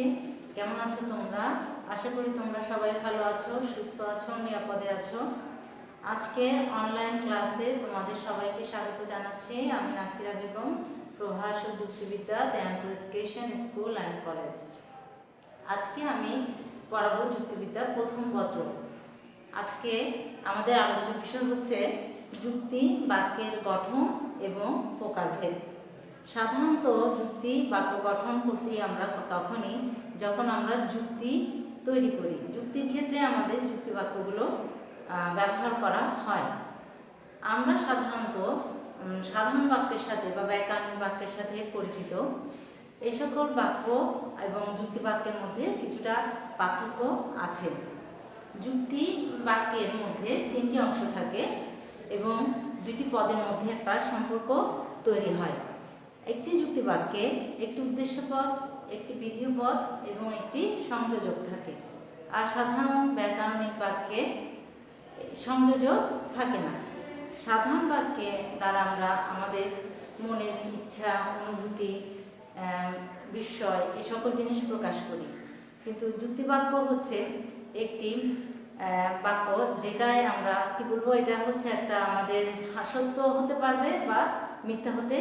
শিক্ষার্থী কেমন আছো তোমরা? আশা করি তোমরা সবাই ভালো আছো, সুস্থ আছো, নিরাপদে আছো। আজকে অনলাইন ক্লাসে তোমাদের সবাইকে স্বাগত জানাচ্ছি। আমি নাসিরা বেগম, প্রভাস ও যুক্তিবিদ্যা দয়ানপুর স্কুল অ্যান্ড কলেজ আজকে আমি পড়াবো যুক্তিবিদ্যা প্রথম পত্র। আজকে আমাদের আলোচ্য বিষয় হচ্ছে যুক্তি, বাক্যের গঠন এবং প্রকারভেদ। সাধারণত যুক্তি, বাক্য গঠন করতে আমরা তখনই যখন আমরা যুক্তি তৈরি করি। যুক্তির ক্ষেত্রে আমাদের যুক্তি বাক্যগুলো ব্যবহার করা হয়। আমরা সাধারণত সাধারণ বাক্যের সাথে বা ব্যাকরণিক বাক্যের সাথে পরিচিত এই সকল বাক্য এবং যুক্তি বাক্যের মধ্যে কিছুটা পার্থক্য আছে। যুক্তি বাক্যের মধ্যে তিনটি অংশ থাকে এবং দুটি পদের মধ্যে একটা সম্পর্ক তৈরি হয়। একটি যুক্তি বাক্যে একটি উদ্দেশ্য পদ একটি বিধেয় পদ এবং একটি সংযোজক থাকে। আর সাধারণ ব্যাকরণিক বাক্যে সংযোজক থাকে না। সাধারণ বাক্যে দ্বারা আমরা আমাদের মনের ইচ্ছা, অনুভূতি বিস্ময় এই সকল জিনিস প্রকাশ করি। কিন্তু যুক্তিবাক্য হচ্ছে একটি বাক্য যেটায় আমরা, কি বলব? এটা হচ্ছে একটা আমাদের সত্য হতে পারবে বা মিথ্যা হতে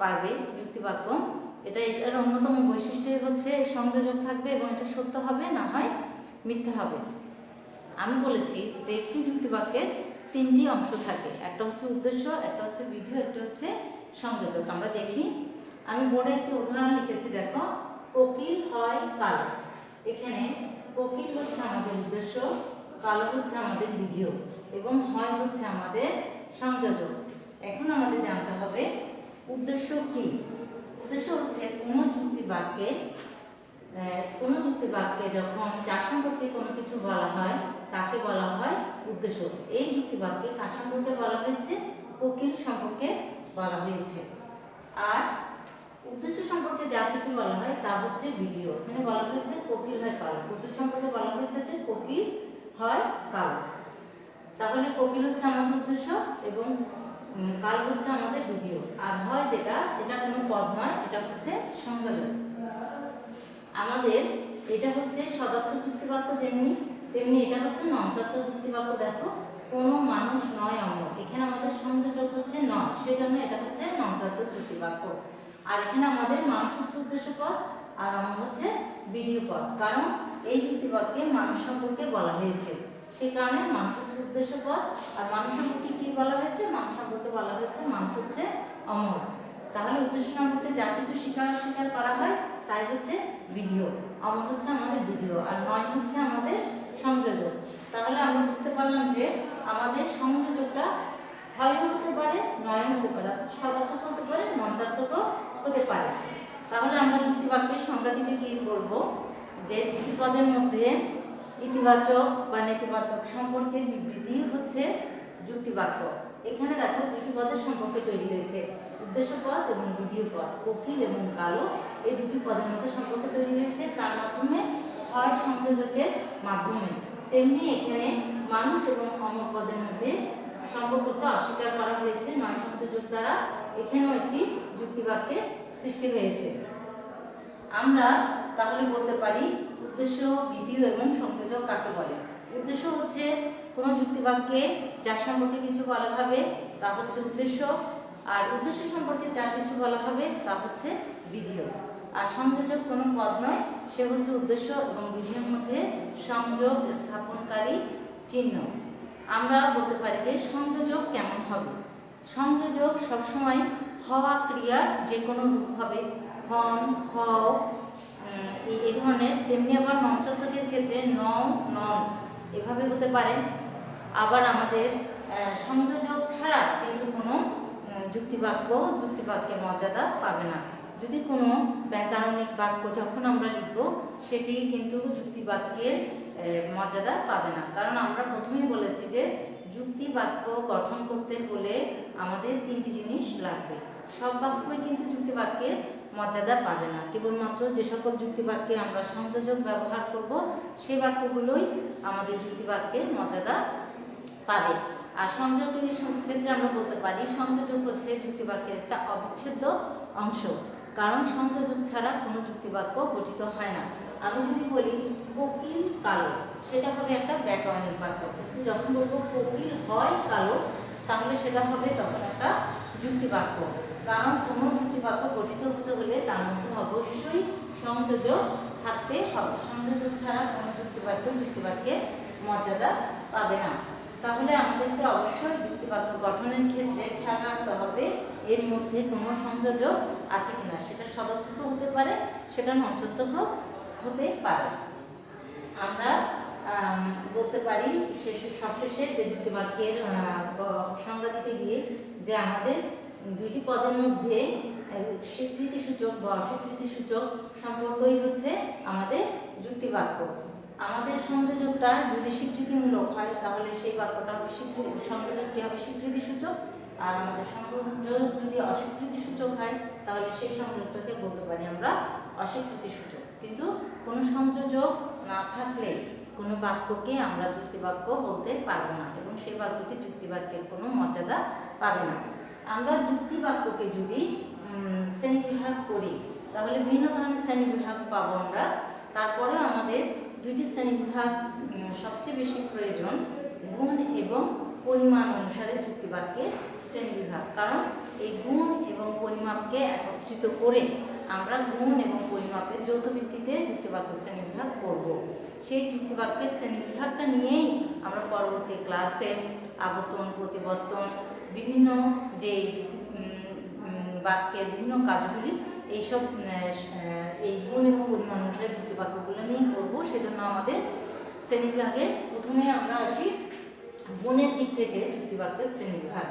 পারবে যুক্তিবাক্য এটা এটার অন্যতম বৈশিষ্ট্য হচ্ছে সংযোজক থাকবে এবং এটা সত্য হবে, না হয় মিথ্যা হবে। আমি বলেছি যে একটি যুক্তিবাক্যের তিনটি অংশ থাকে। একটা হচ্ছে উদ্দেশ্য, একটা হচ্ছে বিধি, একটা হচ্ছে সংযোজক। আমরা দেখি, আমি বোর্ডে একটি উদাহরণ লিখেছি, দেখো, কোকিল হয় কালো। এখানে কোকিল হচ্ছে আমাদের উদ্দেশ্য, কালো হচ্ছে আমাদের বিধিও এবং হয় হচ্ছে আমাদের সংযোজক। এখন আমাদের জানতে হবে উদ্দেশ্য কি? উদ্দেশ্য হচ্ছে কোনো যুক্তি বাক্যে কোনো যুক্তি বাক্যে যখন যার সম্পর্কে কোনো কিছু বলা হয় তাকে বলা হয়? উদ্দেশ্য। এই যুক্তি বাক্যে কার সম্পর্কে বলা হয়েছে? কোকিল সম্পর্কে বলা হয়েছে। আর উদ্দেশ্য সম্পর্কে যা কিছু বলা হয় তা হচ্ছে ভিডিও। এখানে বলা হয়েছে কোকিল হয় কালো। কোকিল সম্পর্কে বলা হয়েছে যে কোকিল হয় কালো। তাহলে কোকিল হচ্ছে আমাদের উদ্দেশ্য এবং কাল হচ্ছে আমাদের ভিডিও। আর হয় যেটা, এটা কোনো পদ নয়, এটা হচ্ছে সংযোজন। আমাদের এটা হচ্ছে সদার্থ যুক্তিবাক্য যেমনি, তেমনি এটা হচ্ছে ননসার্থ যুক্তিবাক্য। দেখো, কোনো মানুষ নয় অমর এখানে আমাদের সংযোজক হচ্ছে নয়, সেজন্য এটা হচ্ছে ননসার্থ যুক্তিবাক্য। আর এখানে আমাদের মানুষ হচ্ছে উদ্দেশ্য পদ, আর অমর হচ্ছে বিধেয় পদ। কারণ এই যুক্তিবাক্যে মানুষ সম্পর্কে বলা হয়েছে। সেই কারণে মানুষ হচ্ছে উদ্দেশ্য পদ আর মানুষ সম্পর্কে কি বলা হয়েছে? মানুষ সম্পর্কে বলা হয়েছে মানুষ হচ্ছে অমর তাহলে উদ্দেশ্য সম্পর্কে যা কিছু স্বীকার অস্বীকার করা হয়, তাই হচ্ছে ভিডিও। অমর হচ্ছে আমাদের ভিডিও, আর নয় হচ্ছে আমাদের সংযোজক। তাহলে আমরা বুঝতে পারলাম যে আমাদের সংযোজকটা হয়ও হতে পারে নয়ও হতে পারে সদার্থক হতে পারে মঞ্চাত্মকও হতে পারে। তাহলে আমরা যুক্তিবাক্যের সংজ্ঞা থেকে কি করব যে দুটি পদের মধ্যে ইতিবাচক বা নেতিবাচক সম্পর্কের বিবৃতি হচ্ছে যুক্তিবাক্য। এখানে দেখো দুটি পদের সম্পর্ক তৈরি হয়েছে। উদ্দেশ্য পদ এবং বিধীয় পদ কোকিল এবং কালো এই দুটি পদের মধ্যে সম্পর্ক তৈরি হয়েছে। তার মাধ্যমে হয় সংযোজকের মাধ্যমে। তেমনি এখানে মানুষ এবং অমর পদের মধ্যে সম্পর্ককে অস্বীকার করা হয়েছে। নয় সংযোজক দ্বারা এখানেও একটি যুক্তিবাক্যের সৃষ্টি হয়েছে। আমরা তাহলে বলতে পারি উদ্দেশ্য, বিধি এবং সংযোজক কাকে বলে? উদ্দেশ্য হচ্ছে কোনো যুক্তিবাক্যে যার সম্পর্কে কিছু বলা হবে, তা হচ্ছে উদ্দেশ্য। আর উদ্দেশ্য সম্পর্কে যা কিছু বলা হবে, তা হচ্ছে বিধিও আর সংযোজক কোনো পদ নয়, সে হচ্ছে উদ্দেশ্য এবং বিধির মধ্যে সংযোগ, স্থাপনকারী চিহ্ন। আমরা বলতে পারি যে সংযোজক কেমন হবে? সংযোজক সবসময় হওয়া ক্রিয়ার যে কোনো রূপ হবে। হন, হও এই ধরনের, তেমনি আবার মঞ্চত্বকের ক্ষেত্রে ন নন এভাবে হতে পারে। আবার আমাদের সংযোজক ছাড়া কিন্তু কোনো যুক্তিবাক্য, যুক্তিবাক্যের মর্যাদা পাবে না। যদি কোনো ব্যাকরণিক বাক্য যখন আমরা লিখব, সেটি কিন্তু যুক্তিবাক্যের মর্যাদা পাবে না। কারণ আমরা প্রথমেই বলেছি যে যুক্তি বাক্য গঠন করতে হলে আমাদের তিনটি জিনিস লাগবে। সব বাক্যই কিন্তু যুক্তি বাক্যের মর্যাদা পাবে না। কেবলমাত্র যে সকল যুক্তি বাক্যে আমরা সংযোজক ব্যবহার করব, সেই বাক্যগুলোই আমাদের যুক্তি বাক্যের মর্যাদা পাবে। আর সংযোগের ক্ষেত্রে আমরা বলতে পারি, সংযোজক হচ্ছে যুক্তিবাক্যের একটা অবিচ্ছেদ্য অংশ। কারণ সংযোজক ছাড়া কোনো যুক্তিবাক্য গঠিত হয় না। আমি যদি বলি, কোকিল কালো সেটা হবে একটা ব্যাকরণিক বাক্য। যখন বলব, কোকিল হয় কালো তাহলে সেটা হবে তখন একটা যুক্তিবাক্য। কারণ কোনো যুক্তিবাক্য গঠিত হতে হলে তার মধ্যে অবশ্যই সংযোজক থাকতে হবে। সংযোজক ছাড়া কোনো যুক্তিবাক্য যুক্তিবাক্যের মর্যাদা পাবে না। তাহলে আমাদেরকে অবশ্যই যুক্তিবাক্য গঠনের ক্ষেত্রে খেয়াল রাখতে হবে, এর মধ্যে কোনো সংযোজক আছে কিনা। সেটা সদর্থক হতে পারে, সেটা নঞ্চত্বকও হতে পারে। আমরা বলতে পারি শেষে, সবশেষে যে যুক্তিবাক্যের সংজ্ঞা দিতে গিয়ে যে আমাদের দুইটি পদের মধ্যে স্বীকৃতি সূচক বা অস্বীকৃতি সূচক সম্পর্কই হচ্ছে আমাদের যুক্তি বাক্য আমাদের সংযোজকটা যদি স্বীকৃতিমূলক হয়, তাহলে সেই বাক্যটা হবে সংযোজকটি হবে স্বীকৃতি সূচক। আর আমাদের সংযোজক যদি অস্বীকৃতি সূচক হয়, তাহলে সেই সংযোজকটাকে বলতে পারি আমরা অস্বীকৃতি সূচক। কিন্তু কোনো সংযোজক না থাকলে কোনো বাক্যকে আমরা যুক্তি বাক্য বলতে পারব না এবং সেই বাক্যটি যুক্তিবাক্যের কোনো মর্যাদা পাবে না। আমরা যুক্তি বাক্যকে যদি শ্রেণীবিভাগ করি। তাহলে বিভিন্ন ধরনের শ্রেণীবিভাগ পাবো আমরা। তারপরে আমাদের দুইটি শ্রেণীবিভাগ সবচেয়ে বেশি প্রয়োজন গুণ এবং পরিমাণ অনুসারে যুক্তিবাক্যের শ্রেণীবিভাগ। কারণ এই গুণ এবং পরিমাপকে একত্রিত করে আমরা গুণ এবং পরিমাপের যৌথ ভিত্তিতে যুক্তিবাক্য শ্রেণীবিভাগ করব। সেই যুক্তিবাক্যের শ্রেণীবিভাগটা নিয়েই আমরা পরবর্তী ক্লাসে আবর্তন, প্রতিবর্তন, বিভিন্ন যে বাক্যের বিভিন্ন কাজগুলি এইসব এই গুণ এবং পরিমাণ অনুসারে যুক্তিবাক্যগুলো নিয়ে করব। সেজন্য আমাদের শ্রেণীবিভাগের প্রথমে আমরা আসি গুণের দিক থেকে যুক্তিবাক্যের শ্রেণীবিভাগ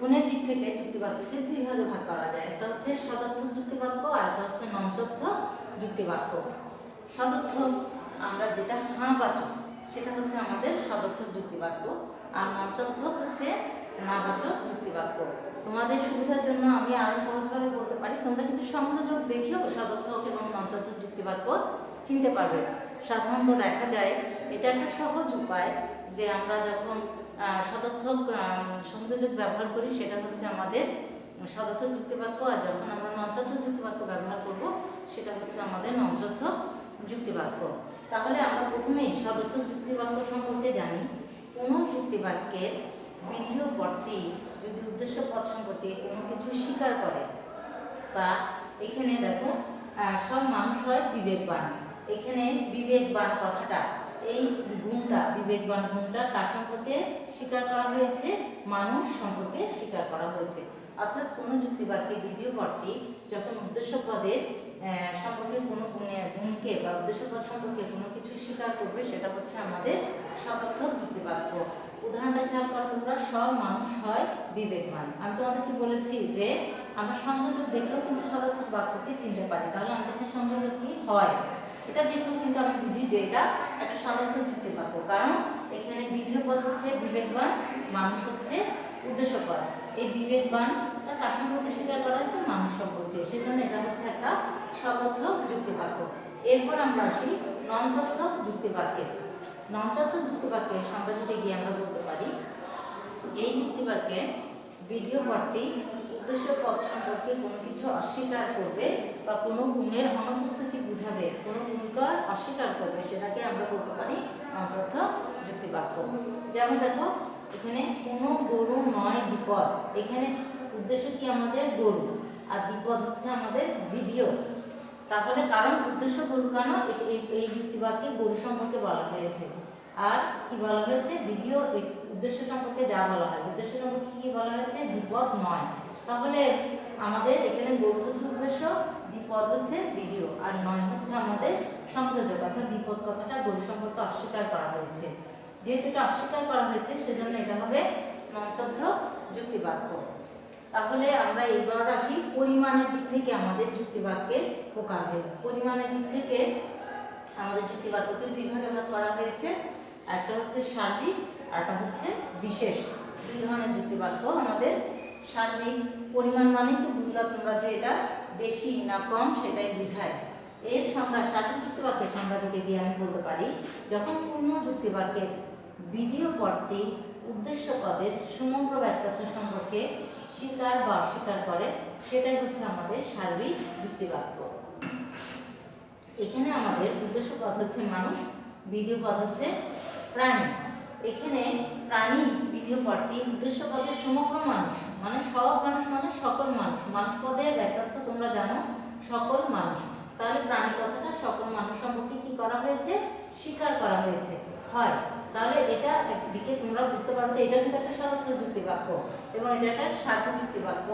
গুণের দিক থেকে যুক্তিবাক্যকে দুই ভাগে ভাগ করা যায়? একটা হচ্ছে সদর্থক যুক্তিবাক্য আর একটা হচ্ছে নঞ্চর্থক যুক্তিবাক্য। সদর্থক আমরা যেটা হাঁ বাচক সেটা হচ্ছে আমাদের সদর্থক যুক্তিবাক্য। আর নঞ্চর্থক হচ্ছে নাবাচক যুক্তিবাক্য তোমাদের সুবিধার জন্য আমি আরও সহজভাবে বলতে পারি, তোমরা কিন্তু সংযোজক দেখেও সদর্থক এবং নঞ্চর্থক যুক্তিবাক্য চিনতে পারবে সাধারণত দেখা যায়, এটা একটা সহজ উপায় যে আমরা যখন সদর্থক সংযোজক ব্যবহার করি, সেটা হচ্ছে আমাদের সদর্থক যুক্তিবাক্য আর যখন আমরা নঞ্চর্থক যুক্তিবাক্য ব্যবহার করব, সেটা হচ্ছে আমাদের নঞ্চর্থক যুক্তিবাক্য তাহলে আমরা প্রথমেই সদর্থক যুক্তিবাক্য সম্পর্কে জানি। কোনো যুক্তিবাক্যের বিধিও পদটি যদি উদ্দেশ্য পদ সম্পর্কে কোনো কিছু স্বীকার করে। বা এখানে দেখো সব মানুষ হয় বিবেকবান। এখানে বিবেকবান কথাটা, এই গুণটা, বিবেকবান গুণটা কার সম্পর্কে স্বীকার করা হয়েছে, মানুষ সম্পর্কে স্বীকার করা হয়েছে। অর্থাৎ কোনো যুক্তিবাক্যে দ্বিতীয় পদটি যখন উদ্দেশ্য পদের সম্পর্কে কোনো গুণে- গুণকে বা উদ্দেশ্য পদ সম্পর্কে কোনো কিছু স্বীকার করবে, সেটা হচ্ছে আমাদের সদর্থক যুক্তিবাক্য। উদাহরণটা খেয়াল করো, তোমরা সব মানুষ হয় বিবেকবান। আমি তোমাদেরকে বলেছি যে, আমরা সংযোজক দেখেও কিন্তু সদর্থক বাক্যকে চিনতে পারি। তাহলে আমাদের এখানে সংযোজক কি? হয়। এটা দেখেও কিন্তু আমি বুঝি যে এটা একটা সদর্থক যুক্তি বাক্য। কারণ এখানে বিধেয় পদ হচ্ছে বিবেকবান, মানুষ হচ্ছে উদ্দেশ্য পদ এই বিবেকবান কার সম্পর্কে স্বীকার করা হচ্ছে মানুষ সম্পর্কে। সেজন্য এটা হচ্ছে একটা সদর্থক যুক্তি বাক্য এরপর আমরা আসি নঞ্চর্থক যুক্তি বাক্যে নঞ্চর্থক যুক্তি বাক্যের সংজ্ঞা দিতে গিয়ে আমরা বলতে পারি, এই যুক্তিবাক্যে ভিডিও পদটি উদ্দেশ্য পদ সম্পর্কে কোনো কিছু অস্বীকার করবে বা কোনো গুণের অনুপস্থিতি বুঝাবে, কোনো গুণকে অস্বীকার করবে, সেটাকে আমরা বলতে পারি নচর্থ যুক্তিবাক্য। যেমন দেখো, এখানে কোনো গরু নয় বিপদ। এখানে উদ্দেশ্য কি আমাদের? গরু। আর বিপদ হচ্ছে আমাদের ভিডিও তাহলে কারণ উদ্দেশ্য গরু কেন এ- এই- যুক্তিবাক্যে গরু সম্পর্কে বলা হয়েছে? আর কি বলা হয়েছে? ভিডিও উদ্দেশ্য সম্পর্কে যা বলা হয়। উদ্দেশ্য সম্পর্কে কি বলা হয়েছে? বিপদ নয়। তাহলে আমাদের এখানে গরু হচ্ছে উদ্দেশ্য, বিপদ হচ্ছে ভিডিও আর নয় হচ্ছে আমাদের সংযোজক। অর্থাৎ বিপদ কথাটা গরু সম্পর্কে অস্বীকার করা হয়েছে। যেহেতু এটা অস্বীকার করা হয়েছে, সেজন্য এটা হবে নঞ্চর্থ যুক্তিবাক্য। তাহলে আমরা এইবার আসি পরিমাণের দিক থেকে আমাদের যুক্তিবাক্যের প্রকারভেদ পরিমাণের দিক থেকে আমাদের যুক্তিবাক্যকে দুই ভাগে ভাগ করা হয়েছে। একটা হচ্ছে সার্বিক, আর একটা হচ্ছে বিশেষ। দুই ধরনের যুক্তিবাক্য আমাদের সার্বিক পরিমাণ মানে তো বুঝলা তোমরা যে এটা বেশি না কম সেটাই বুঝায়। এর সংজ্ঞা, সার্বিক যুক্তিবাক্যের সংজ্ঞা দিতে গিয়ে আমি বলতে পারি, যখন পূর্ণ যুক্তিবাক্যের বিধি ও পদটি পদের সমগ্র ব্যাখ্যার্থ সম্পর্কে স্বীকার বা অস্বীকার করে, সেটাই হচ্ছে আমাদের সার্বিক যুক্তিবাক্য। এখানে আমাদের উদ্দেশ্য পদ হচ্ছে মানুষ বিধেয় পদ হচ্ছে প্রাণী। এখানে প্রাণী বিধেয় পদটি উদ্দেশ্য পদের সমগ্র মানুষ মানে সব মানুষ মানে সকল মানুষ। মানুষ পদের ব্যাখ্যার্থ তোমরা জানো, সকল মানুষ। তাহলে প্রাণী কথাটা সকল মানুষ সম্পর্কে কি করা হয়েছে? স্বীকার করা হয়েছে। হয়। তাহলে এটা একদিকে তোমরা বুঝতে পারো যে এটা কিন্তু একটা সদর্থ যুক্তি বাক্য এবং এটা একটা স্বার্থ যুক্তি বাক্য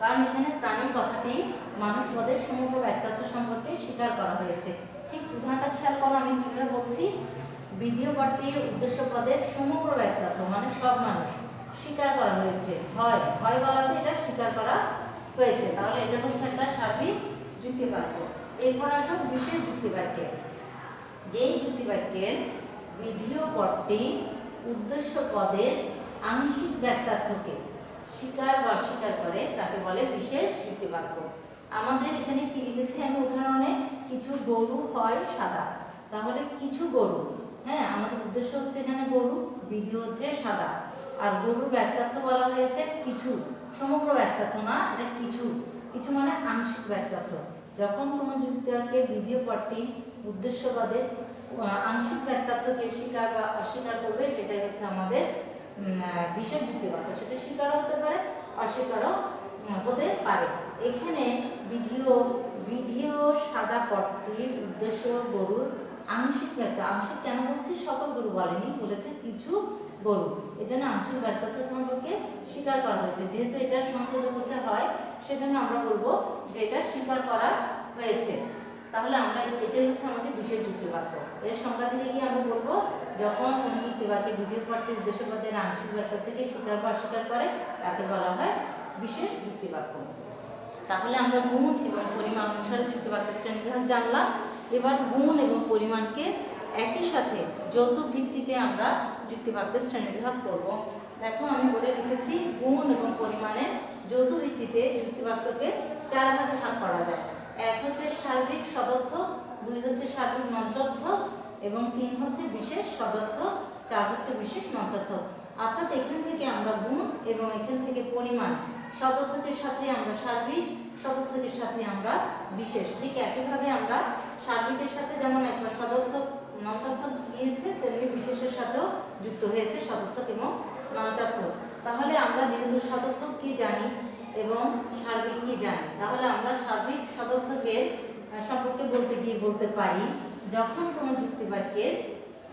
কারণ এখানে প্রাণী কথাটি মানুষ পদের সমগ্র ব্যাখ্যার্থ সম্পর্কে স্বীকার করা হয়েছে। ঠিক উদাহরণটা খেয়াল করো, আমি কীভাবে বলছি? বিধীয় পদটি উদ্দেশ্য পদের সমগ্র ব্যাখ্যার্থ মানে সব মানুষ, স্বীকার করা হয়েছে। হয় হয় বলাতে এটা স্বীকার করা হয়েছে। তাহলে এটা হচ্ছে একটা সার্বিক যুক্তি বাক্য এরপর আসো বিশেষ যুক্তি বাক্যে যেই যুক্তি বাক্যের বিধীয় পদটি উদ্দেশ্য পদের আংশিক ব্যাখ্যার্থকে স্বীকার বা অস্বীকার করে, তাকে বলে বিশেষ যুক্তি বাক্য আমাদের এখানে কি লিখেছি আমি উদাহরণে? কিছু গরু হয় সাদা। তাহলে কিছু গরু হ্যাঁ আমাদের উদ্দেশ্য হচ্ছে এখানে গরু, বিধি হচ্ছে সাদা। আর গরুর ব্যাখ্যার্থ বলা হয়েছে কিছু, সমগ্র ব্যাখ্যার্থ না, এটা কিছু। কিছু মানে আংশিক ব্যাখ্যার্থ। যখন কোনো যুক্তিবাক্যে বিধীয় পদটি উদ্দেশ্যবাদের আংশিক ব্যাখ্যার্থকে স্বীকার বা অস্বীকার করবে, সেটাই হচ্ছে আমাদের বিশেষ যুক্তিবাক্য সেটা স্বীকারও হতে পারে, অস্বীকারও হতে পারে। এখানে বিধিও বিধিও সাদা পটটির উদ্দেশ্য গরুর আংশিক ব্যাখ্যা আংশিক কেন বলছি? সকল গরু বলেনি, বলেছে কিছু গরু। এই জন্য আংশিক ব্যাখ্যার্থ সম্পর্কে স্বীকার করা হয়েছে। যেহেতু এটা সংযোজক হচ্ছে হয়, সেজন্য আমরা বলব যে এটা স্বীকার করা হয়েছে। তাহলে আমরা এটাই হচ্ছে আমাদের বিশেষ যুক্তিবাক্য। এর সংজ্ঞা দিকে গিয়ে আমরা বলব, যখন কোনো যুক্তিবাক্যে বিধেয় পদটি উদ্দেশ্যপদের আংশিক ব্যাখ্যা থেকে স্বীকার বা অস্বীকার করে, তাকে বলা হয় বিশেষ যুক্তিবাক্য। তাহলে আমরা গুণ এবং পরিমাণ অনুসারে যুক্তিবাক্যের শ্রেণীবিভাগ জানলাম। এবার গুণ এবং পরিমাণকে একই সাথে যৌথ ভিত্তিতে আমরা যুক্তিবাক্যের শ্রেণীবিভাগ করব। দেখো, আমি বলে রেখেছি, গুণ এবং পরিমাণের যৌথ ভিত্তিতে যুক্তিবাক্যকে চার ভাগে ভাগ করা যায়। এক হচ্ছে সার্বিক সদর্থ দুই হচ্ছে সার্বিক মঞ্চর্থ এবং তিন হচ্ছে বিশেষ সদর্থ চার হচ্ছে বিশেষ মঞ্চর্থ অর্থাৎ এখান থেকে আমরা গুণ এবং এখান থেকে পরিমাণ সদর্থকের সাথে আমরা সার্বিক সদর্থকের সাথে আমরা বিশেষ। ঠিক একইভাবে আমরা সার্বিকের সাথে যেমন একবার সদর্থক নঞ্চার্থক গিয়েছে তেমনি বিশেষের সাথেও যুক্ত হয়েছে সদর্থক এবং নঞ্চার্থক তাহলে আমরা যেহেতু সদর্থক কি জানি এবং সার্বিক কি জানি, তাহলে আমরা সার্বিক সদর্থকের সম্পর্কে বলতে গিয়ে বলতে পারি যখন কোনো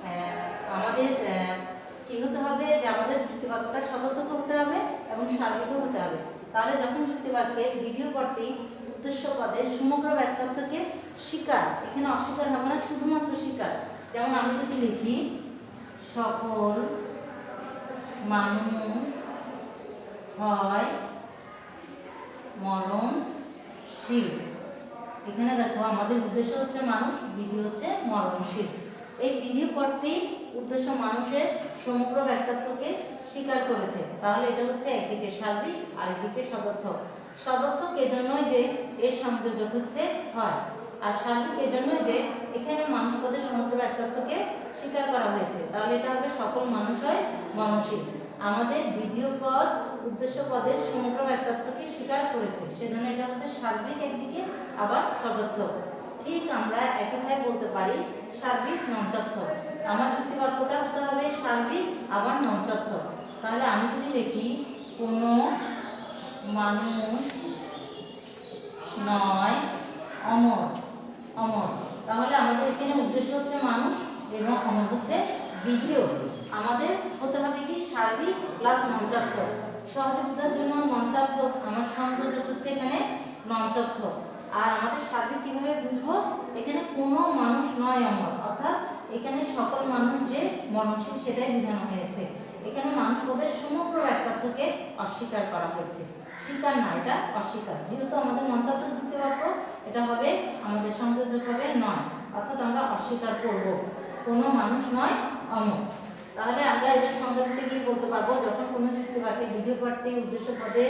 আহ, আমাদের কি হতে হবে যে আমাদের যুক্তিবাক্যটা সদর্থক হতে হবে এবং সার্বিকও হতে হবে। তাহলে যখন যুক্তিবাক্যের দ্বিতীয় পদটি উদ্দেশ্য পদে সমগ্র ব্যাখ্যার্থকে স্বীকার এখানে অস্বীকার হবে না শুধুমাত্র স্বীকার। যেমন আমি যদি লিখি সকল মানুষ হয় মরণশীল। এখানে দেখো, আমাদের উদ্দেশ্য হচ্ছে মানুষ, বিধি হচ্ছে মরণশীল। এই বিধি পদটি উদ্দেশ্য মানুষের সমগ্র ব্যাখ্যার্থকে স্বীকার করেছে। তাহলে এটা হচ্ছে একদিকে সার্বিক আর একদিকে সদর্থক সদর্থক এজন্যই যে এর সংযোজক হচ্ছে হয়, আর সার্বিক এজন্যই যে এখানে মানুষ পদের সমগ্র ব্যাখ্যার্থকে স্বীকার করা হয়েছে। তাহলে এটা হবে সকল মানুষ হয় মননশীল আমাদের বিধীয় পদ উদ্দেশ্য পদের সমগ্র ব্যাখ্যার্থকে স্বীকার করেছে। সেজন্য এটা হচ্ছে সার্বিক একদিকে আবার সদর্থক ঠিক আমরা একইভাবে বলতে পারি, সার্বিক নঞ্চর্থ আমার যুক্তি বাক্যটা হতে হবে সার্বিক আবার নঞ্চর্থ তাহলে আমি যদি দেখি কোনো মানুষ নয়, অমর অমর। তাহলে আমাদের এখানে উদ্দেশ্য হচ্ছে মানুষ এবং অমর হচ্ছে বিধিও আমাদের হতে হবে কি সার্বিক প্লাস মঞ্চার্থ সহজে বোঝার জন্য মঞ্চার্থ আমার সংযোজক হচ্ছে এখানে মঞ্চার্থ আর আমাদের সার্বিক কীভাবে বুঝব? এখানে কোনো মানুষ নয় অমর অর্থাৎ এখানে সকল মানুষ যে মরণশীল সেটাই বোঝানো হয়েছে। এখানে মানুষ পদের সমগ্র ব্যাখ্যার্থকে অস্বীকার করা হয়েছে। স্বীকার না, এটা অস্বীকার। যেহেতু আমাদের মঞ্চার্থ যুক্তি পারব এটা হবে, আমাদের সংযোজক হবে নয়, অর্থাৎ আমরা অস্বীকার করব। কোনো মানুষ নয় অমর তাহলে আমরা এটা দিতে গিয়ে বলতে পারব? যখন কোনো যুক্তি বাক্যে দ্বিতীয় পাঠটি উদ্দেশ্য পদে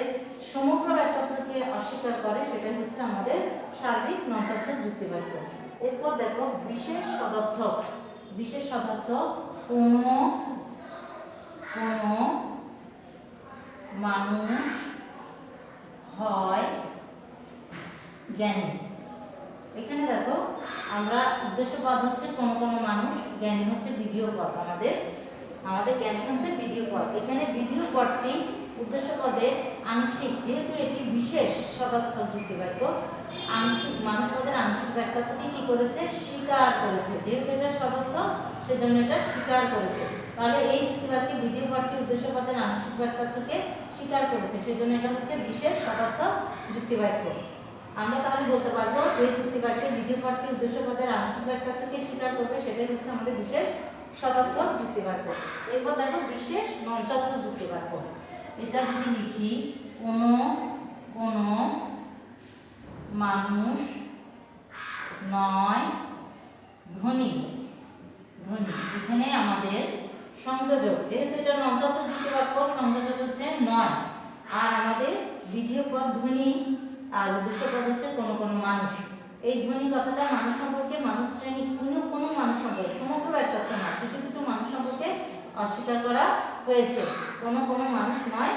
সমগ্র ব্যাখ্যার্থকে অস্বীকার করে সেটা হচ্ছে আমাদের সার্বিক নঞ্চার্থক যুক্তি বাক্য এরপর দেখো, বিশেষ সদর্থক বিশেষ সদর্থক কোনো কোনো মানুষ হয় জ্ঞানী। এখানে দেখো, আমরা উদ্দেশ্য পদ হচ্ছে কোনো কোনো মানুষ, জ্ঞানী হচ্ছে দ্বিতীয় পদ। আমাদের আমাদের জ্ঞান হচ্ছে বিধিও পদ এখানে বিধিও পদটি উদ্দেশ্য পদে আংশিক, যেহেতু এটি বিশেষ শতার্থক যুক্তি বাক্য আংশিক, মানুষ পদের আংশিক ব্যাখ্যাটাকে কি করেছে? স্বীকার করেছে। যেহেতু এটা শতার্থ সেজন্য এটা স্বীকার করেছে। তাহলে এই যুক্তি বাক্যে বিধিও পদটি উদ্দেশ্য পদের আংশিক ব্যাখ্যাটাকে স্বীকার করেছে, সেজন্য এটা হচ্ছে বিশেষ শতার্থক যুক্তি বাক্য আমরা তাহলে বলতে পারব যে যুক্তি বাক্যে দ্বিতীয় পদটি উদ্দেশ্য পদের আংশিক ব্যাখ্যা থেকে স্বীকার করবে, সেটাই হচ্ছে আমাদের বিশেষ শতার্থক যুক্তি বাক্য এরপর দেখো বিশেষ নঞ্চার্থক যুক্তি বাক্য এটা যদি লিখি, কোনো কোনো, মানুষ, নয়, ধনী। ধনী, এখানে আমাদের সংযোজক। যেহেতু এটা নঞ্চার্থক যুক্তি বাক্য সংযোজক হচ্ছে নয়। আর আমাদের দ্বিতীয় পদ ধ্বনি আর উদ্দেশ্য পদ হচ্ছে কোনো কোনো মানুষ। এই ধ্বনি কথাটা মানুষ সম্পর্কে, মানুষ শ্রেণি কোনো কোনো মানুষ সম্পর্কে, সমগ্র একটা নয় কিছু কিছু মানুষ সম্পর্কে অস্বীকার করা হয়েছে। কোনো কোনো মানুষ নয়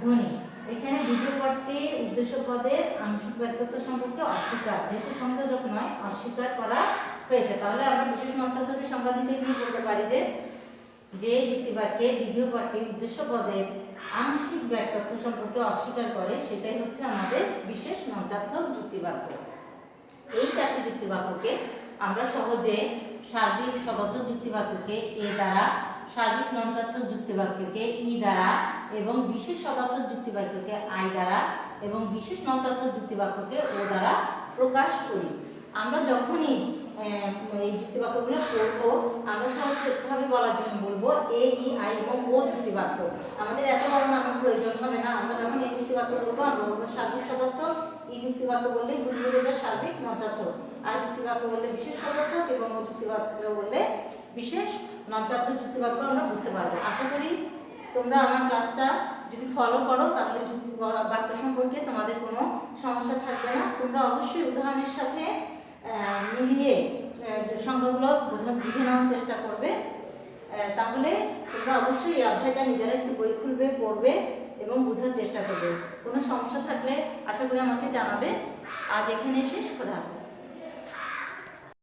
ধ্বনি। এখানে দ্বিতীয় পদটি উদ্দেশ্য পদের আংশিক ব্যক্তিত্ব সম্পর্কে অস্বীকার, যেহেতু সংযোজক নয়, অস্বীকার করা হয়েছে। তাহলে আমরা বিশেষ নক্ষত্রকে সংজ্ঞা দিতে গিয়ে বলতে পারি যে যে যুক্তিবাক্যে দ্বিতীয় পদটি উদ্দেশ্য পদের আংশিক ব্যক্তিত্ব সম্পর্কে অস্বীকার করে, সেটাই হচ্ছে আমাদের বিশেষ নঞ্চাত্মক যুক্তিবাক্য এই চারটি যুক্তিবাক্যকে আমরা সহজে সার্বিক শব্দ যুক্তিবাক্যকে এ দ্বারা, সার্বিক নঞ্চাত্মক যুক্তিবাক্যকে ই দ্বারা এবং বিশেষ শব্দার্থক যুক্তিবাক্যকে আই দ্বারা এবং বিশেষ নঞ্চাত্মক যুক্তিবাক্যকে ও দ্বারা প্রকাশ করি। আমরা যখনই এই যুক্তিবাক্যগুলো পড়ব, আমরা সহজভাবে বলার জন্য বলব এ, ই, আই এবং ও যুক্তিবাক্য। আমাদের এত বড় নামের প্রয়োজন হবে না। আমরা যখন এই যুক্তিবাক্য বলব আমরা বলব সার্বিক শব্দার্থক এই যুক্তিবাক্য বললেই বুঝব এটা যুক্তিবাক্য বললে বিশেষ শব্দার্থক এবং যুক্তিবাক্য বললে বিশেষ নচার্থক যুক্তিবাক্য আমরা বুঝতে পারব। আশা করি তোমরা আমার ক্লাসটা যদি ফলো করো, তাহলে যুক্তি বাক্য সম্পর্কে তোমাদের কোনো সমস্যা থাকবে না। তোমরা অবশ্যই উদাহরণের সাথে মিলিয়ে সংখ্যাগুলো বোঝা, বুঝে নেওয়ার চেষ্টা করবে। তাহলে তোমরা অবশ্যই এই অধ্যায়টা নিজেরা একটু বই খুলবে, পড়বে এবং বোঝার চেষ্টা করবে। কোনো সমস্যা থাকলে আশা করি আমাকে জানাবে। আজ এখানে শেষ। খোদা হাফেজ।